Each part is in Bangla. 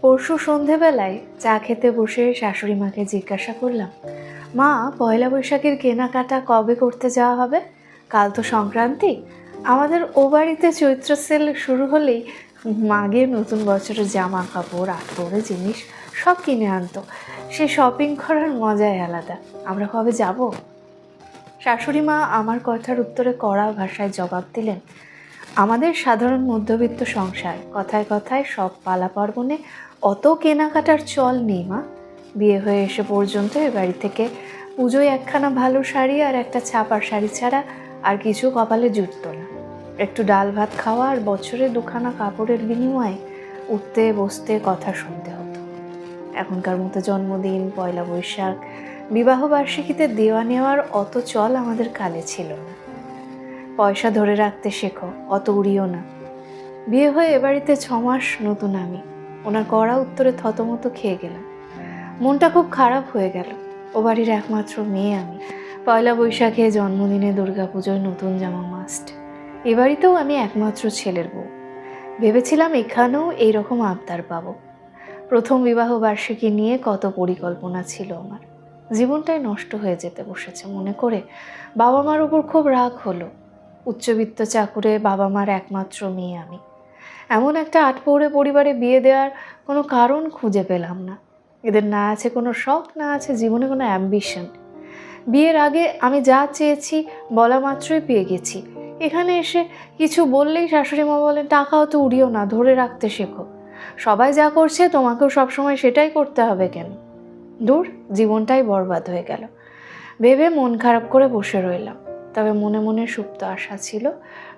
পরশু সন্ধেবেলায় চা খেতে বসে শাশুড়ি মাকে জিজ্ঞাসা করলাম, মা, পয়লা বৈশাখের কেনাকাটা কবে করতে যাওয়া হবে? কাল তো সংক্রান্তি। আমাদের ও বাড়িতে চৈত্র সেল শুরু হলেই মাগে নতুন বছরের জামা কাপড় আটপড়ে জিনিস সব কিনে আনতো। সে শপিং করার মজাই আলাদা। আমরা কবে যাব? শাশুড়ি মা আমার কথার উত্তরে কড়া ভাষায় জবাব দিলেন আমাদের সাধারণ মধ্যবিত্ত সংসার। কথায় কথায় সব পালা পার্বণে অত কেনাকাটার চল নেই, মা। বিয়ে হয়ে এসে পর্যন্ত এ বাড়ি থেকে পুজোয় একখানা ভালো শাড়ি আর একটা ছাপার শাড়ি ছাড়া আর কিছু কপালে জুটত না। একটু ডাল ভাত খাওয়া আর বছরে দুখানা কাপড়ের বিনিময়ে উঠতে, বসতে কথা শুনতে হতো। এখনকার মতো জন্মদিন, পয়লা বৈশাখ, বিবাহ বার্ষিকীতে দেওয়া নেওয়ার অত চল আমাদের কালে ছিল না। পয়সা ধরে রাখতে শেখো, অত উড়িও না। বিয়ে হয়ে এ বাড়িতে ছ মাস নতুন আমি। ওনার কড়া উত্তরে থতমত খেয়ে গেলাম। মনটা খুব খারাপ হয়ে গেল। ও বাড়ির একমাত্র মেয়ে আমি। পয়লা বৈশাখে জন্মদিনে দুর্গাপুজোয় নতুন জামা মাস্ট এ বাড়িতেও আমি একমাত্র ছেলের বউ। ভেবেছিলাম এখানেও এইরকম আবদার পাবো। প্রথম বিবাহ বার্ষিকী নিয়ে কত পরিকল্পনা ছিল আমার। জীবনটাই নষ্ট হয়ে যেতে বসেছে মনে করে। বাবা মার উপর খুব রাগ হলো। উচ্চবিত্ত চাকুরে বাবা মার একমাত্র মেয়ে আমি। এমন একটা আটপৌরে পরিবারে বিয়ে দেওয়ার কোনো কারণ খুঁজে পেলাম না। এদের না আছে কোনো শখ, না আছে জীবনে কোনো অ্যাম্বিশন। বিয়ের আগে আমি যা চেয়েছি বলা মাত্রই পেয়ে গেছি। এখানে এসে কিছু বললেই শাশুড়ি মা বলেন, টাকাও তো উড়িও না, ধরে রাখতে শেখো। সবাই যা করছে, তোমাকেও সবসময় সেটাই করতে হবে কেন? দূর, জীবনটাই বরবাদ হয়ে গেল। ভেবে মন খারাপ করে বসে রইলাম। তবে মনে মনে সুপ্ত আশা ছিল,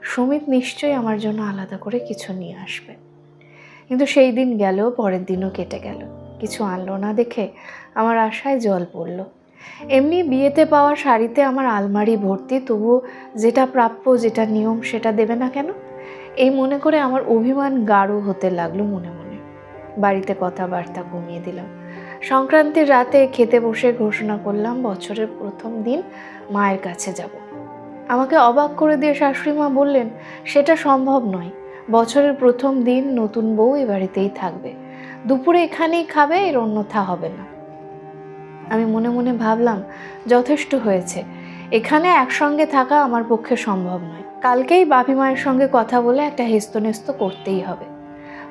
সুমিত নিশ্চয়ই আমার জন্য আলাদা করে কিছু নিয়ে আসবে। কিন্তু সেই দিন গেল, পরের দিনও কেটে গেল। কিছু আনলো না দেখে আমার আশায় জল পড়ল। এমনি বিয়েতে পাওয়া শাড়িতে আমার আলমারি ভর্তি, তবুও যেটা প্রাপ্য, যেটা নিয়ম সেটা দেবে না কেন? এই মনে করে আমার অভিমান গাঢ় হতে লাগল মনে মনে। বাড়িতে কথাবার্তা কমিয়ে দিলাম। সংক্রান্তির রাতে খেতে বসে ঘোষণা করলাম, বছরের প্রথম দিন মায়ের কাছে যাব। আমাকে অবাক করে দিয়ে শাশুড়ি মা বললেন, সেটা সম্ভব নয়। বছরের প্রথম দিন নতুন বউ এ বাড়িতেই থাকবে। দুপুরে এখানেই খাবে, এর অন্যথা হবে না। আমি মনে মনে ভাবলাম, যথেষ্ট হয়েছে। এখানে একসঙ্গে থাকা আমার পক্ষে সম্ভব নয়। কালকেই বাপি মায়ের সঙ্গে কথা বলে একটা হেস্তনেস্ত করতেই হবে।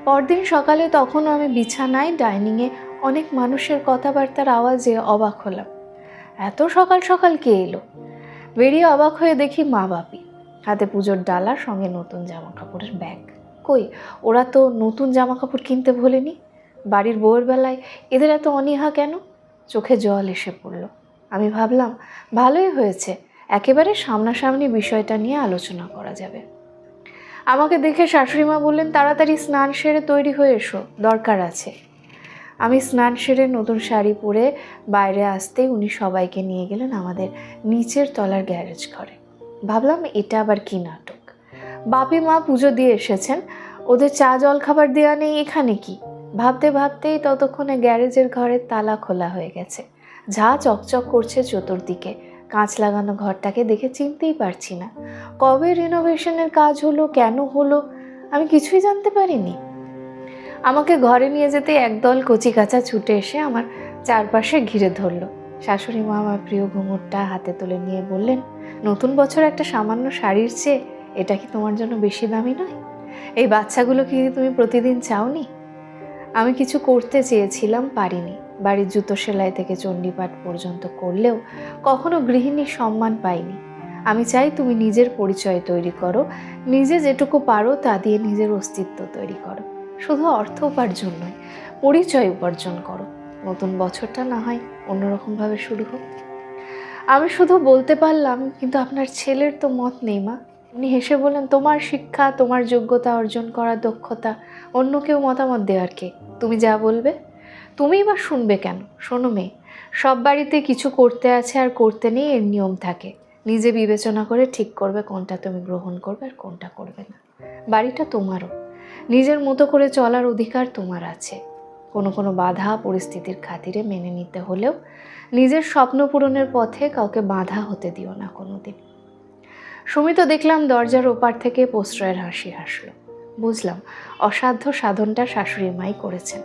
পরদিন সকালে তখনও আমি বিছানায় ডাইনিংয়ে অনেক মানুষের কথাবার্তার আওয়াজে অবাক হলাম। এত সকাল সকাল কে এলো? বেরিয়ে অবাক হয়ে দেখি মা বাপি। হাতে পুজোর ডালা সঙ্গে নতুন জামা কাপড়ের ব্যাগ। কই, ওরা তো নতুন জামা কাপড় কিনতে ভোলেনি। বাড়ির বউয়ের বেলায় এদের এত অনীহা কেন? চোখে জল এসে পড়ল। আমি ভাবলাম, ভালোই হয়েছে, একেবারে সামনাসামনি বিষয়টা নিয়ে আলোচনা করা যাবে। আমাকে দেখে শাশুড়ি মা বললেন, তাড়াতাড়ি স্নান সেরে তৈরি হয়ে এসো, দরকার আছে। আমি স্নান সেরে নতুন শাড়ি পরে বাইরে আসতেই উনি সবাইকে নিয়ে গেলেন আমাদের নিচের তলার গ্যারেজ ঘরে। ভাবলাম এটা আবার কি নাটক? বাপি মা পুজো দিয়ে এসেছেন, ওদের চা জল খাবার দেওয়া নেই, এখানে কি? ভাবতে ভাবতেই ততক্ষণে গ্যারেজের ঘরের তালা খোলা হয়ে গেছে। ঝা চকচক করছে চতুর্দিকে। কাঁচ লাগানো ঘরটাকে দেখে চিনতেই পারছি না। কবে রিনোভেশনের কাজ হলো, কেন হলো, আমি কিছুই জানতে পারিনি। আমাকে ঘরে নিয়ে যেতে একদল কচি কাঁচা ছুটে এসে আমার চারপাশে ঘিরে ধরলো। শাশুড়ি মা আমার প্রিয় ঘুমুরটা হাতে তুলে নিয়ে বললেন, নতুন বছর একটা সামান্য শাড়ির চেয়ে এটা কি তোমার জন্য বেশি দামি নয়? এই বাচ্চাগুলো কি তুমি প্রতিদিন চাওনি? আমি কিছু করতে চেয়েছিলাম, পারিনি। বাড়ির জুতো সেলাই থেকে চণ্ডীপাঠ পর্যন্ত করলেও কখনো গৃহিণীর সম্মান পাইনি। আমি চাই তুমি নিজের পরিচয় তৈরি করো, নিজে যেটুকু পারো তা দিয়ে নিজের অস্তিত্ব তৈরি করো। শুধু অর্থ উপার্জন নয়, পরিচয় উপার্জন করো। নতুন বছরটা না হয় অন্যরকমভাবে শুরু হোক। আমি শুধু বলতে পারলাম, কিন্তু আপনার ছেলের তো মত নেই মা। উনি হেসে বললেন, তোমার শিক্ষা, তোমার যোগ্যতা অর্জন করার দক্ষতা, অন্য কেউ মতামত দেওয়ার কে? তুমি যা বলবে, তুমিই বা শুনবে কেন? শোনো মেয়ে, সব বাড়িতে কিছু করতে আছে আর করতে নেই, এর নিয়ম থাকে। নিজে বিবেচনা করে ঠিক করবে কোনটা তুমি গ্রহণ করবে আর কোনটা করবে না। বাড়িটা তোমারও। নিজের মতো করে চলার অধিকার তোমার আছে। কোনো কোনো বাধা পরিস্থিতির খাতিরে মেনে নিতে হলেও নিজের স্বপ্ন পূরণের পথে কাউকে বাধা হতে দিও না কোনো দিন সুমিত দেখলাম দরজার ওপার থেকে প্রশ্রয়ের হাসি হাসলো। বুঝলাম, অসাধ্য সাধনটা শাশুড়ি মাই করেছেন।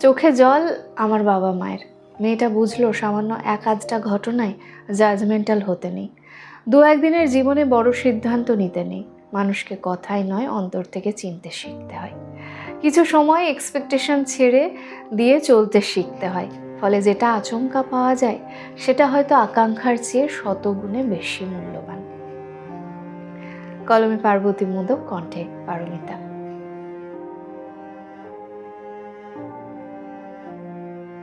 চোখে জল আমার বাবা মায়ের। মেয়েটা বুঝলো, সামান্য এক আধটা ঘটনায় জাজমেন্টাল হতে নেই। দু একদিনের জীবনে বড় সিদ্ধান্ত নিতে নেই। মানুষকে কথাই নয়, অন্তর থেকে চিনতে শিখতে হয়। কিছু সময় এক্সপেকটেশন ছেড়ে দিয়ে চলতে শিখতে হয়। ফলে যেটা আচমকা পাওয়া যায়, সেটা হয়তো আকাঙ্ক্ষার চেয়ে শতগুণে বেশি মূল্যবান। কলমে পার্বতী মোদক, কণ্ঠে পারমিতা।